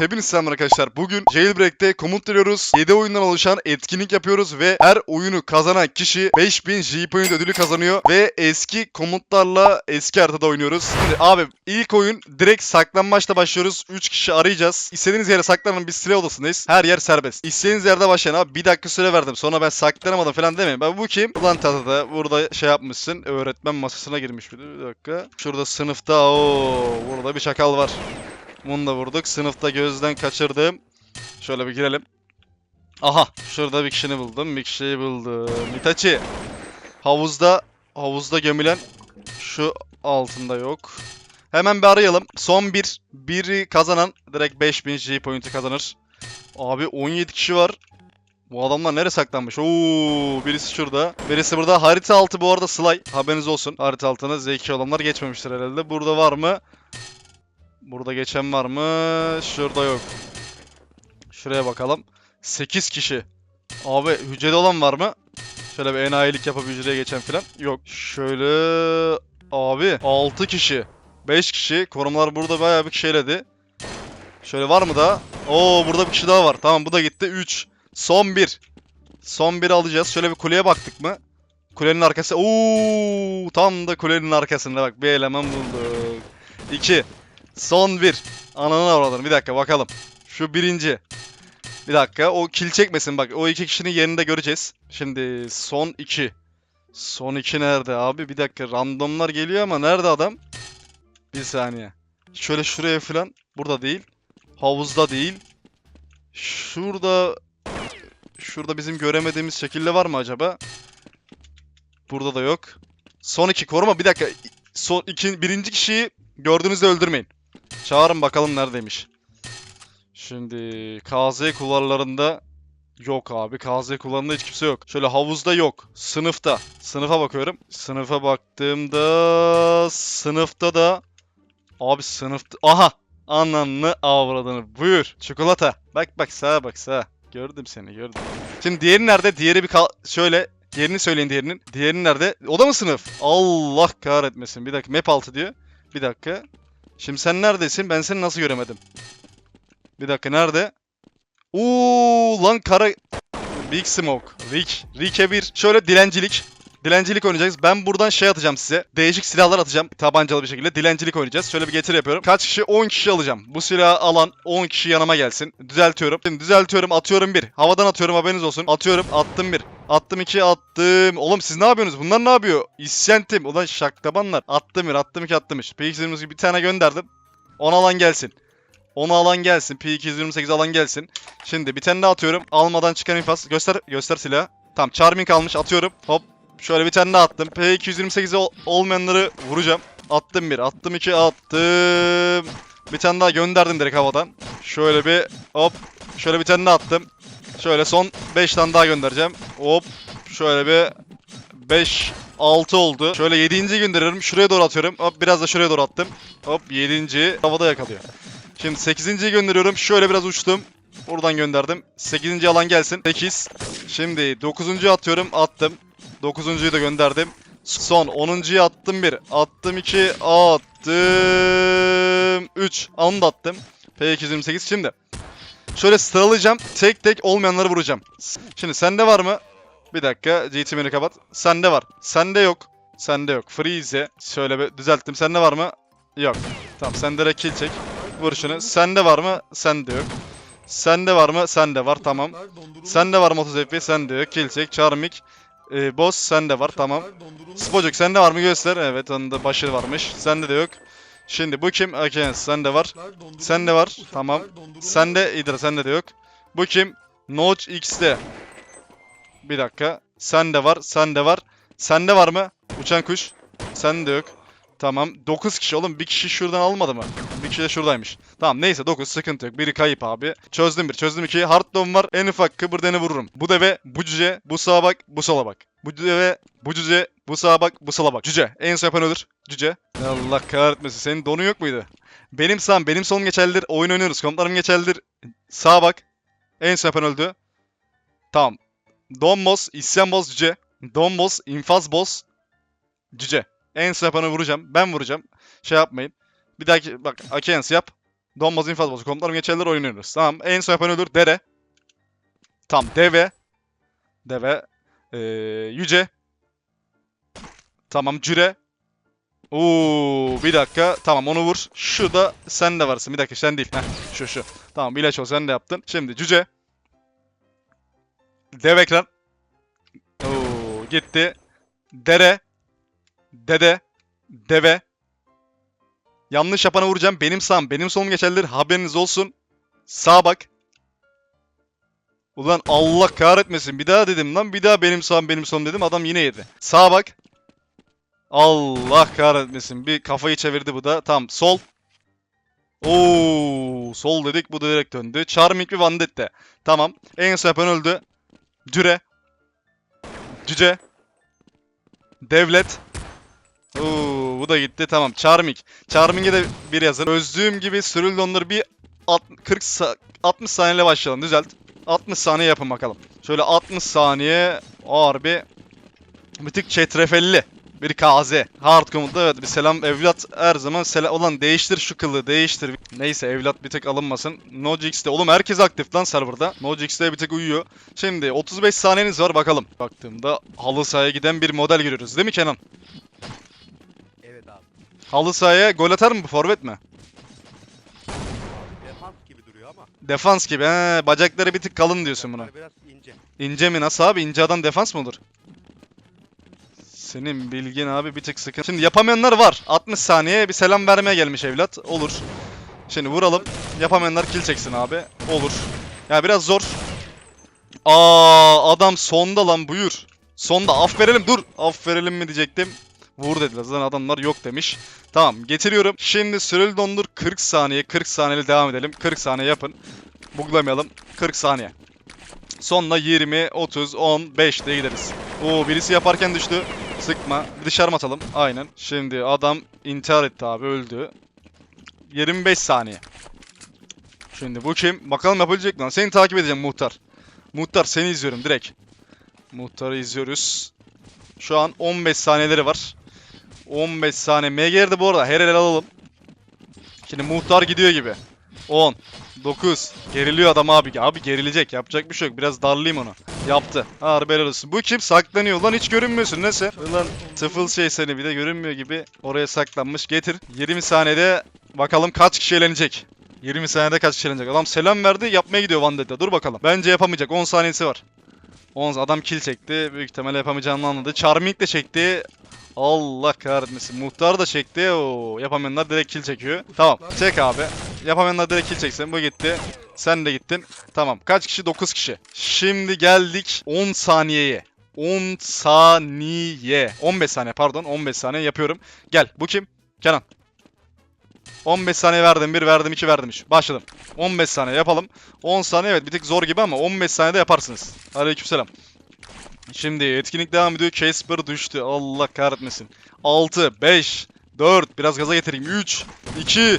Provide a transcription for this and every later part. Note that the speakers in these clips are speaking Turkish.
Hepiniz selam arkadaşlar. Bugün Jailbreak'te komut veriyoruz. 7 oyundan oluşan etkinlik yapıyoruz ve her oyunu kazanan kişi 5000 J-Point ödülü kazanıyor ve eski komutlarla eski haritada oynuyoruz. Şimdi abi ilk oyun direkt saklanmaçla başlıyoruz. 3 kişi arayacağız. İstediğiniz yere saklanın biz silah odasındayız. Her yer serbest. İstediğiniz yerde başlayın abi. Bir dakika süre verdim. Sonra ben saklanamadım falan demeyin. Ben bu kim? Ulan tatada burada şey yapmışsın. Öğretmen masasına girmiş bir, dakika. Şurada sınıfta o burada bir çakal var. Bunu da vurduk. Sınıfta gözden kaçırdım. Şöyle bir girelim. Aha. Şurada bir kişini buldum. Bir kişiyi buldum. Itachi. Havuzda havuzda gömülen şu altında yok. Hemen bir arayalım. Son bir. Biri kazanan direkt 5000 G point'i kazanır. Abi 17 kişi var. Bu adamlar nereye saklanmış? Oo, birisi şurada. Birisi burada. Harita altı bu arada Sly. Haberiniz olsun. Harita altına zeki olanlar geçmemiştir herhalde. Burada var mı? Burada geçen var mı? Şurada yok. Şuraya bakalım. 8 kişi. Abi hücrede olan var mı? Şöyle bir enayilik yapıp hücreye geçen falan. Yok. Şöyle... Abi 6 kişi. 5 kişi. Korumalar burada bayağı bir şeyledi. Şöyle var mı daha? Oo burada bir kişi daha var. Tamam bu da gitti. 3. Son 1. Son 1 alacağız. Şöyle bir kuleye baktık mı? Kulenin arkası. Oo tam da kulenin arkasında bak bir eleman bulduk. 2. Son bir. Ananı avradını. Bir dakika bakalım. Şu birinci. Bir dakika. O kil çekmesin bak. O iki kişinin yerini de göreceğiz. Şimdi son iki. Son iki nerede abi? Bir dakika. Randomlar geliyor ama nerede adam? Bir saniye. Şöyle şuraya falan. Burada değil. Havuzda değil. Şurada... Şurada bizim göremediğimiz şekilde var mı acaba? Burada da yok. Son iki koruma. Bir dakika. Son iki, birinci kişiyi gördüğünüzde öldürmeyin. Çağırın bakalım neredeymiş. Şimdi KZ kulvarlarında yok abi. KZ kulvarında hiç kimse yok. Şöyle havuzda yok. Sınıfta. Sınıfa bakıyorum. Sınıfa baktığımda sınıfta da abi sınıfta aha ananı avradını buyur. Çikolata. Bak bak sağa bak sağa. Gördüm seni gördüm. Şimdi diğeri nerede? Diğeri bir kal şöyle Diğerini söyleyin diğerinin. Diğeri nerede? O da mı sınıf? Allah kahretmesin. Bir dakika map altı diyor. Bir dakika. Şimdi sen neredesin? Ben seni nasıl göremedim? Bir dakika nerede? Oo lan kara Big Smoke. Rick. Rick'e bir şöyle dilencilik. Dilencilik oynayacağız. Ben buradan şey atacağım size. Değişik silahlar atacağım. Tabancalı bir şekilde. Dilencilik oynayacağız. Şöyle bir getiri yapıyorum. Kaç kişi? 10 kişi alacağım. Bu silahı alan 10 kişi yanıma gelsin. Düzeltiyorum. Şimdi düzeltiyorum. Atıyorum bir. Havadan atıyorum haberiniz olsun. Atıyorum. Attım bir. Attım iki. Attım. Oğlum siz ne yapıyorsunuz? Bunlar ne yapıyor? İsyan tim. Ulan şaklabanlar. Attım bir. Attım iki. Attım üç. PX gibi bir tane gönderdim. 10 alan gelsin. 10 alan gelsin. P228 alan gelsin. Şimdi bir tane daha atıyorum. Almadan çıkan infaz. Göster göster silahı. Tamam charming almış. Atıyorum. Hop. Şöyle bir tane daha attım. P228'e ol- olmayanları vuracağım. Attım bir. Attım iki. Attım. Bir tane daha gönderdim direkt havadan. Şöyle bir hop. Şöyle bir tane daha attım. Şöyle son 5 tane daha göndereceğim. Hop. Şöyle bir 5 6 oldu. Şöyle 7. gönderiyorum. Şuraya doğru atıyorum. Hop biraz da şuraya doğru attım. Hop 7. havada yakalıyor. Şimdi 8.yi gönderiyorum. Şöyle biraz uçtum. Buradan gönderdim. 8. alan gelsin. 8. Şimdi 9. atıyorum. Attım. 9.yu da gönderdim. Son 10.yu attım bir. Attım 2. Attım 3. Onu da attım. P228 şimdi. Şöyle sıralayacağım. Tek tek olmayanları vuracağım. Şimdi sende var mı? Bir dakika. GT menü kapat. Sende var. Sende yok. Sende yok. Freeze. Şöyle bir düzelttim. Sende var mı? Yok. Tamam sen direkt kill çek. Vur şunu. Sende var mı? Sende yok. Sende var mı? Sende var. Tamam. Sende var mı 30 FPS? Sende yok. Kill çek. Charmik. Ee, boss sende var. Tamam. Spocuk sende var mı? Göster. Evet onun da başı varmış. Sende de yok. Şimdi bu kim? Okay, sende var. Sende var. Tamam. Sende İdra sende de yok. Bu kim? Notch X'de. Bir dakika. Sende var. Sende var. Sende var mı? Uçan kuş. Sende yok. Tamam. 9 kişi oğlum. Bir kişi şuradan almadı mı? Bir kişi de şuradaymış. Tamam neyse 9 sıkıntı yok. Biri kayıp abi. Çözdüm bir. Çözdüm iki. Hard var. En ufak kıpırdeni vururum. Bu deve, bu cüce, bu sağa bak, bu sola bak. Bu deve, bu cüce, bu sağa bak, bu sola bak. Cüce. En son yapan ölür. Cüce. Allah kahretmesin. Senin donun yok muydu? Benim sağım, benim solum geçerlidir. Oyun oynuyoruz. Komutlarım geçerlidir. Sağa bak. En son yapan öldü. Tamam. Don boss, isyan boss, cüce. Don boss, infaz boss, cüce. En son yapanı vuracağım. Ben vuracağım. Şey yapmayın. Bir dahaki bak Akens yap. Donmaz infaz bozu. Komutanım geçerler oynuyoruz. Tamam. En son yapan ölür. Dere. Tam. Deve. Deve. Ee, yüce. Tamam. Cüre. Oo, bir dakika. Tamam onu vur. Şu da sen de varsın. Bir dakika sen değil. Heh, şu şu. Tamam ilaç ol sen de yaptın. Şimdi cüce. Dev ekran. Oo, gitti. Dere. Dede. Deve. Yanlış yapana vuracağım. Benim sağım, benim solum geçerlidir. Haberiniz olsun. Sağa bak. Ulan Allah kahretmesin. Bir daha dedim lan. Bir daha benim sağım, benim solum dedim. Adam yine yedi. Sağa bak. Allah kahretmesin. Bir kafayı çevirdi bu da. Tamam. Sol. Oo, sol dedik. Bu da direkt döndü. Charming bir Vandette. Tamam. En son yapan öldü. Cüre. Cüce. Devlet. Bu da gitti. Tamam. Charming. Charming'e de bir yazın. Özlüğüm gibi sürüldü bir alt- 40 sa- 60 saniyeyle başlayalım. Düzelt. 60 saniye yapın bakalım. Şöyle 60 saniye ağır bir bir tık çetrefelli bir KZ. Hard komutlu evet bir selam evlat her zaman selam olan değiştir şu kılı değiştir. Neyse evlat bir tık alınmasın. Nogix'te oğlum herkes aktif lan serverda. Nogix'te bir tık uyuyor. Şimdi 35 saniyeniz var bakalım. Baktığımda halı sahaya giden bir model görüyoruz değil mi Kenan? Halı sahaya gol atar mı bu forvet mi? Defans gibi duruyor ama. Defans gibi he bacakları bir tık kalın diyorsun buna. Biraz ince. İnce mi nasıl abi? İnce adam defans mı olur? Senin bilgin abi bir tık sıkıntı. Şimdi yapamayanlar var. 60 saniye bir selam vermeye gelmiş evlat. Olur. Şimdi vuralım. Yapamayanlar kill çeksin abi. Olur. Ya biraz zor. Aa adam sonda lan buyur. Sonda af verelim dur. Af verelim mi diyecektim. Vur dediler. Zaten adamlar yok demiş. Tamam getiriyorum. Şimdi süreli dondur 40 saniye. 40 saniyeli devam edelim. 40 saniye yapın. Buglamayalım. 40 saniye. Sonla 20, 30, 10, 5 diye gideriz. Oo birisi yaparken düştü. Sıkma. Bir dışarı atalım? Aynen. Şimdi adam intihar etti abi öldü. 25 saniye. Şimdi bu kim? Bakalım yapabilecek lan? Seni takip edeceğim muhtar. Muhtar seni izliyorum direkt. Muhtarı izliyoruz. Şu an 15 saniyeleri var. 15 saniye. MGR'de bu arada her el alalım. Şimdi muhtar gidiyor gibi. 10, 9. Geriliyor adam abi. Abi gerilecek. Yapacak bir şey yok. Biraz darlayayım onu. Yaptı. Harbi helal olsun. Bu kim? Saklanıyor. Lan hiç görünmüyorsun. Ne sen? Ulan tıfıl şey seni bir de görünmüyor gibi. Oraya saklanmış. Getir. 20 saniyede bakalım kaç kişi eğlenecek. 20 saniyede kaç kişi eğlenecek. Adam selam verdi. Yapmaya gidiyor Vandetta. Dur bakalım. Bence yapamayacak. 10 saniyesi var. 10 adam kill çekti. Büyük ihtimalle yapamayacağını anladı. Charming de çekti. Allah kahretmesin. Muhtar da çekti. Oo, yapamayanlar direkt kill çekiyor. Tamam. Çek abi. Yapamayanlar direkt kill çeksin. Bu gitti. Sen de gittin. Tamam. Kaç kişi? 9 kişi. Şimdi geldik 10 saniyeye. 10 saniye. 15 saniye pardon. 15 saniye yapıyorum. Gel. Bu kim? Kenan. 15 saniye verdim. 1 verdim. 2 verdim. 3. Başladım. 15 saniye yapalım. 10 saniye evet bir tık zor gibi ama 15 saniyede yaparsınız. Aleykümselam. Şimdi etkinlik devam ediyor. Casper düştü. Allah kahretmesin. 6, 5, 4. Biraz gaza getireyim. 3, 2,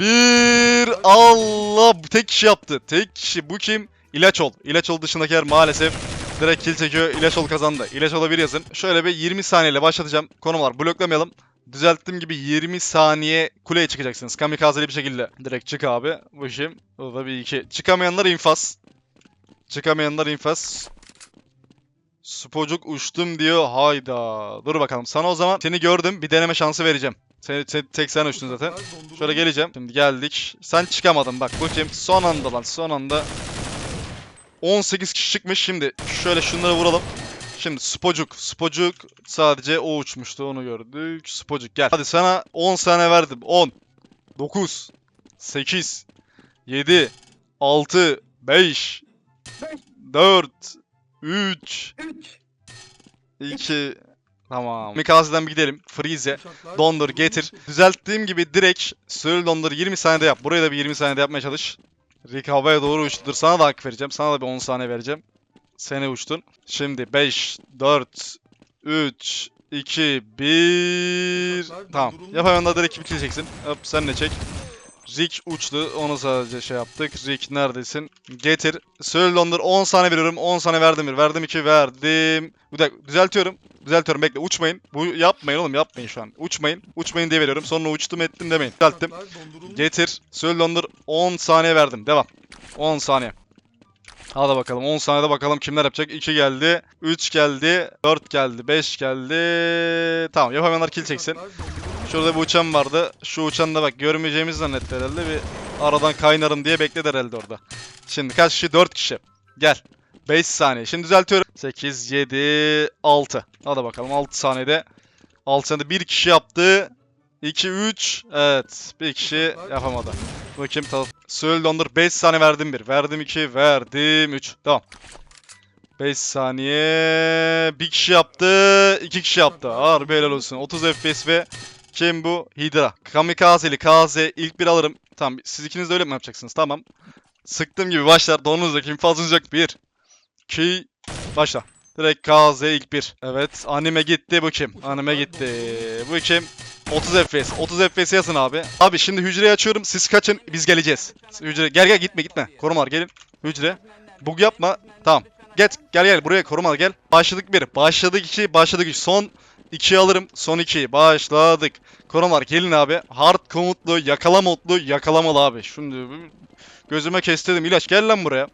1. Allah. Tek kişi yaptı. Tek kişi. Bu kim? İlaç ol. İlaç ol dışındakiler maalesef direkt kill çekiyor. İlaç ol kazandı. İlaç ola bir yazın. Şöyle bir 20 saniyeyle başlatacağım. Konular bloklamayalım. Düzelttiğim gibi 20 saniye kuleye çıkacaksınız. Kamikazeli bir şekilde. Direkt çık abi. Bu işim. O da bir iki. Çıkamayanlar infaz. Çıkamayanlar infaz. Spocuk uçtum diyor. Hayda. Dur bakalım. Sana o zaman seni gördüm. Bir deneme şansı vereceğim. Seni, sen, tek sen uçtun zaten. Şöyle geleceğim. Şimdi geldik. Sen çıkamadın bak. Bu kim? Son anda lan. Son anda. 18 kişi çıkmış. Şimdi şöyle şunları vuralım. Şimdi Spocuk. Spocuk sadece o uçmuştu. Onu gördük. Spocuk gel. Hadi sana 10 saniye verdim. 10. 9. 8. 7. 6. 5. 4. 3. 2. Tamam. Mikaza'dan bir gidelim. Freeze. Dondur getir. Düzelttiğim gibi direkt Söyle dondur 20 saniyede yap. Buraya da bir 20 saniyede yapmaya çalış. Rick havaya doğru uçtu. Dur sana da hak vereceğim. Sana da bir 10 saniye vereceğim. Sene uçtun. Şimdi 5, 4, 3, 2, 1. Tamam. Yapamayanlar direkt kill çeksin. Hop sen de çek. Rick uçtu. Onu sadece şey yaptık. Rick neredesin? Getir. Söyle dondur. 10 saniye veriyorum. 10 saniye verdim bir. Verdim 2. Verdim. Bir dakika. Düzeltiyorum. Düzeltiyorum. Bekle. Uçmayın. Bu yapmayın oğlum. Yapmayın şu an. Uçmayın. Uçmayın diye veriyorum. Sonra uçtum ettim demeyin. Düzelttim. Getir. Söyle dondur. 10 saniye verdim. Devam. 10 saniye. Hadi bakalım 10 saniyede bakalım kimler yapacak. 2 geldi, 3 geldi, 4 geldi, 5 geldi. Tamam yapamayanlar kill çeksin. Şurada bir uçan vardı. Şu uçan da bak görmeyeceğimiz zannetti herhalde. Bir aradan kaynarım diye bekledi herhalde orada. Şimdi kaç kişi? 4 kişi. Gel. 5 saniye. Şimdi düzeltiyorum. 8, 7, 6. Hadi bakalım 6 saniyede. 6 saniyede bir kişi yaptı. 2, 3. Evet. Bir kişi yapamadı. Bakayım. Söyle dondur. 5 saniye verdim 1. Verdim 2. Verdim 3. Tamam. 5 saniye. Bir kişi yaptı. 2 kişi yaptı. Harbi helal olsun. 30 FPS ve kim bu? Hydra. Kamikazeli. Kaze. ilk bir alırım. Tamam. Siz ikiniz de öyle mi yapacaksınız? Tamam. Sıktığım gibi başlar. Donunuzda kim fazlalayacak? 1. 2. Başla. Direkt KZ ilk bir. Evet. Anime gitti. Bu kim? Anime gitti. Bu kim? 30 FPS. 30 FPS yazın abi. Abi şimdi hücreyi açıyorum. Siz kaçın. Biz geleceğiz. Hücre. Gel gel gitme gitme. Korumalar gelin. Hücre. Bug yapma. Tamam. Get. Gel gel buraya korumalar gel. Başladık bir. Başladık iki. Başladık üç. Son 2'yi alırım. Son 2. Başladık. Korumalar gelin abi. Hard komutlu, yakala modlu, yakalamalı abi. Şimdi gözüme kestirdim. İlaç gel lan buraya.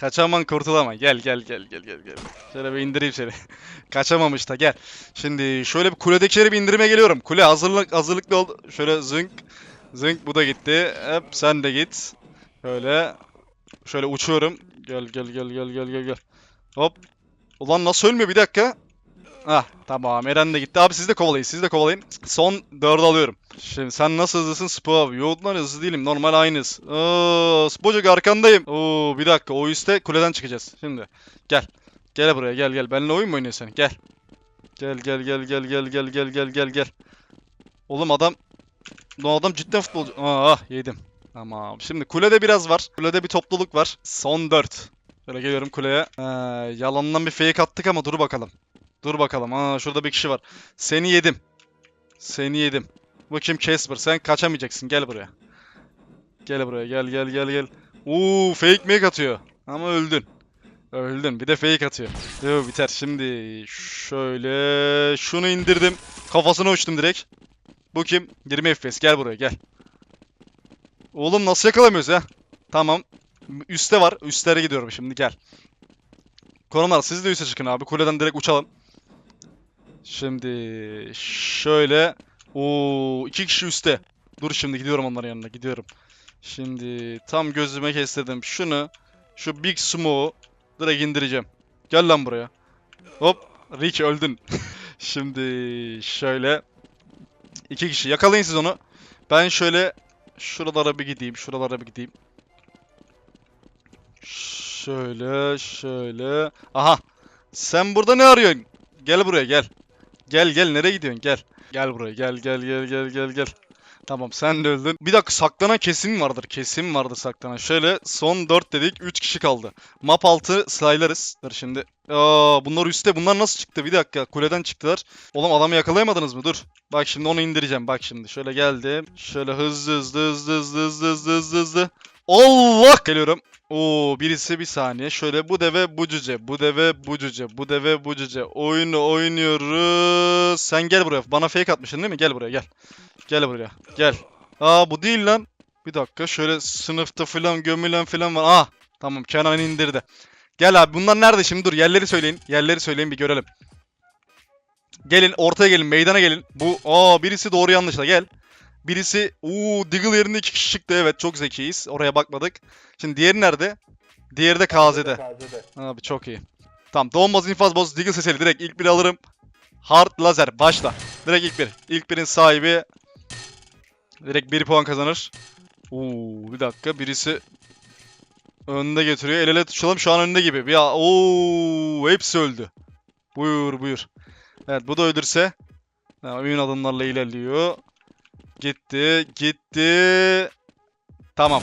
Kaçaman kurtulama. Gel gel gel gel gel gel. Şöyle bir indireyim seni. Kaçamamış da gel. Şimdi şöyle bir kuledekileri bir indirime geliyorum. Kule hazırlık hazırlıklı ol. Şöyle zınk. Zınk bu da gitti. Hep sen de git. Şöyle. Şöyle uçuyorum. Gel gel gel gel gel gel gel. Hop. Ulan nasıl ölmüyor bir dakika. Ah tamam Eren de gitti. Abi siz de kovalayın siz de kovalayın. Son 4'ü alıyorum. Şimdi sen nasıl hızlısın Spo abi? Yok hızlı değilim normal aynız. Spocuk arkandayım. Oo bir dakika o üstte kuleden çıkacağız. Şimdi gel. Gel buraya gel gel. Benimle oyun mu oynuyorsun? Gel. Gel gel gel gel gel gel gel gel gel gel. Oğlum adam bu adam cidden futbolcu. Ah, yedim. Tamam. Şimdi kulede biraz var. Kulede bir topluluk var. Son 4. Şöyle geliyorum kuleye. Ee, yalandan bir fake attık ama dur bakalım. Dur bakalım. Aa şurada bir kişi var. Seni yedim. Seni yedim. Bu kim Casper? Sen kaçamayacaksın. Gel buraya. Gel buraya. Gel gel gel gel. Uuu fake make atıyor. Ama öldün. Öldün. Bir de fake atıyor. Yo biter. Şimdi şöyle şunu indirdim. Kafasına uçtum direkt. Bu kim? 20 FPS. Gel buraya gel. Oğlum nasıl yakalamıyoruz ya? Tamam. Üste var. Üstlere gidiyorum şimdi gel. Konular siz de üste çıkın abi. Kuleden direkt uçalım. Şimdi şöyle. Oo iki kişi üstte. Dur şimdi gidiyorum onların yanına gidiyorum. Şimdi tam gözüme kestirdim. Şunu şu Big Smoke'u direkt indireceğim. Gel lan buraya. Hop. Rick öldün. şimdi şöyle. iki kişi yakalayın siz onu. Ben şöyle şuralara bir gideyim. Şuralara bir gideyim. Şöyle şöyle. Aha. Sen burada ne arıyorsun? Gel buraya gel. Gel gel nereye gidiyorsun gel. Gel buraya gel gel gel gel gel gel. Tamam sen de öldün. Bir dakika saklanan kesim vardır. Kesim vardır saklanan. Şöyle son 4 dedik 3 kişi kaldı. Map 6 saylarız. Dur şimdi. Aa, bunlar üstte. Bunlar nasıl çıktı? Bir dakika kuleden çıktılar. Oğlum adamı yakalayamadınız mı? Dur. Bak şimdi onu indireceğim. Bak şimdi şöyle geldim. Şöyle hızlı hızlı hızlı hızlı hızlı hızlı hızlı. Allah! Geliyorum. Oo birisi bir saniye. Şöyle bu deve bu cüce. Bu deve bu cüce. Bu deve bu cüce. Oyunu oynuyoruz. Sen gel buraya. Bana fake atmışsın değil mi? Gel buraya gel. Gel buraya. Gel. Aa bu değil lan. Bir dakika şöyle sınıfta falan gömülen falan var. Aa tamam Kenan indirdi. Gel abi bunlar nerede şimdi dur yerleri söyleyin. Yerleri söyleyin bir görelim. Gelin ortaya gelin meydana gelin. Bu aa birisi doğru yanlışla gel. Birisi uuu Diggle yerinde iki kişi çıktı evet çok zekiyiz. Oraya bakmadık. Şimdi diğeri nerede? Diğeri de KZ'de. Abi çok iyi. Tamam doğmaz infaz boz Diggle seseli direkt ilk biri alırım. Hard lazer başla. Direkt ilk bir. İlk birin sahibi direkt 1 puan kazanır. Uuu bir dakika birisi önde getiriyor. El ele tutuşalım şu an önde gibi. Ya ooo hepsi öldü. Buyur buyur. Evet bu da ölürse tamam, emin adımlarla ilerliyor. Gitti gitti. Tamam.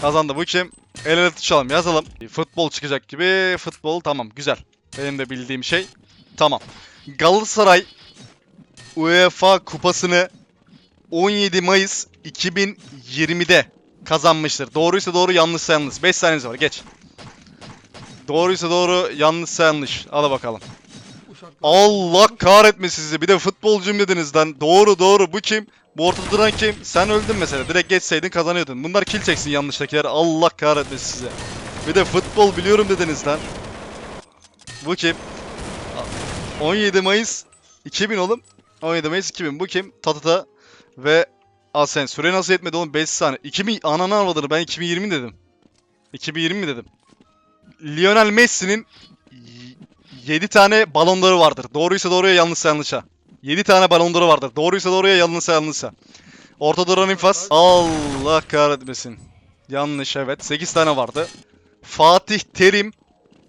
Kazandı bu kim? El ele tutuşalım yazalım. Futbol çıkacak gibi. Futbol tamam güzel. Benim de bildiğim şey. Tamam. Galatasaray UEFA kupasını 17 Mayıs 2020'de kazanmıştır. Doğruysa doğru, yanlışsa yanlış. 5 saniyeniz var. Geç. Doğruysa doğru, yanlışsa yanlış. Al bakalım. Allah kahretmesin sizi. Bir de futbolcuyum dediniz lan. Doğru doğru. Bu kim? Bu ortada duran kim? Sen öldün mesela. Direkt geçseydin kazanıyordun. Bunlar kill çeksin yanlıştakiler. Allah kahretmesin size. Bir de futbol biliyorum dediniz lan. Bu kim? A- 17 Mayıs 2000 oğlum. 17 Mayıs 2000. Bu kim? Tatata ve Asen. Süre nasıl yetmedi oğlum? 5 saniye. 2000 ananı avradını ben 2020 dedim. 2020 mi dedim? Lionel Messi'nin 7 tane balonları vardır. Doğruysa doğruya, yanlışsa yanlışa. 7 tane balonları vardır. Doğruysa doğruya, yanlışsa yanlışa. Orta duran infaz. Allah kahretmesin. Yanlış evet. 8 tane vardı. Fatih Terim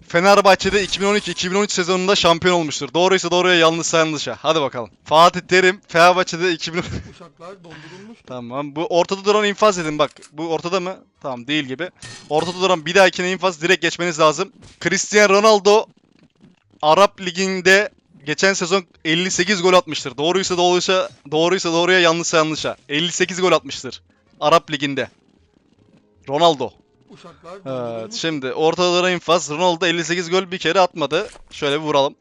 Fenerbahçe'de 2012-2013 sezonunda şampiyon olmuştur. Doğruysa doğruya, yanlışsa yanlışa. Hadi bakalım. Fatih Terim Fenerbahçe'de 2000 Uşaklar dondurulmuş. Tamam. Bu ortada duran infaz dedim bak. Bu ortada mı? Tamam değil gibi. Ortada duran bir dahakine infaz direkt geçmeniz lazım. Cristiano Ronaldo Arap Ligi'nde geçen sezon 58 gol atmıştır. Doğruysa doğruysa doğruysa doğruya yanlışsa yanlışa. 58 gol atmıştır. Arap Ligi'nde. Ronaldo. Uşaklar Evet, şimdi ortada duran infaz. Ronaldo 58 gol bir kere atmadı. Şöyle bir vuralım.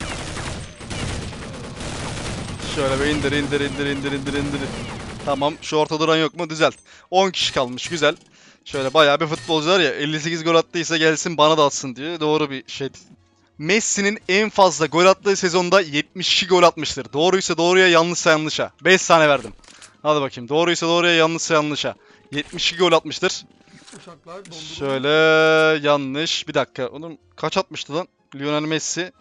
Şöyle bir indir indir indir indir indir indir. Tamam şu orta duran yok mu? Düzelt. 10 kişi kalmış güzel. Şöyle bayağı bir futbolcular ya 58 gol attıysa gelsin bana da atsın diye doğru bir şey. Messi'nin en fazla gol attığı sezonda 72 gol atmıştır. Doğruysa doğruya yanlışsa yanlışa. 5 tane verdim. Hadi bakayım doğruysa doğruya yanlışsa yanlışa. 72 gol atmıştır. Şöyle yanlış. Bir dakika. Onun kaç atmıştı lan? Lionel Messi.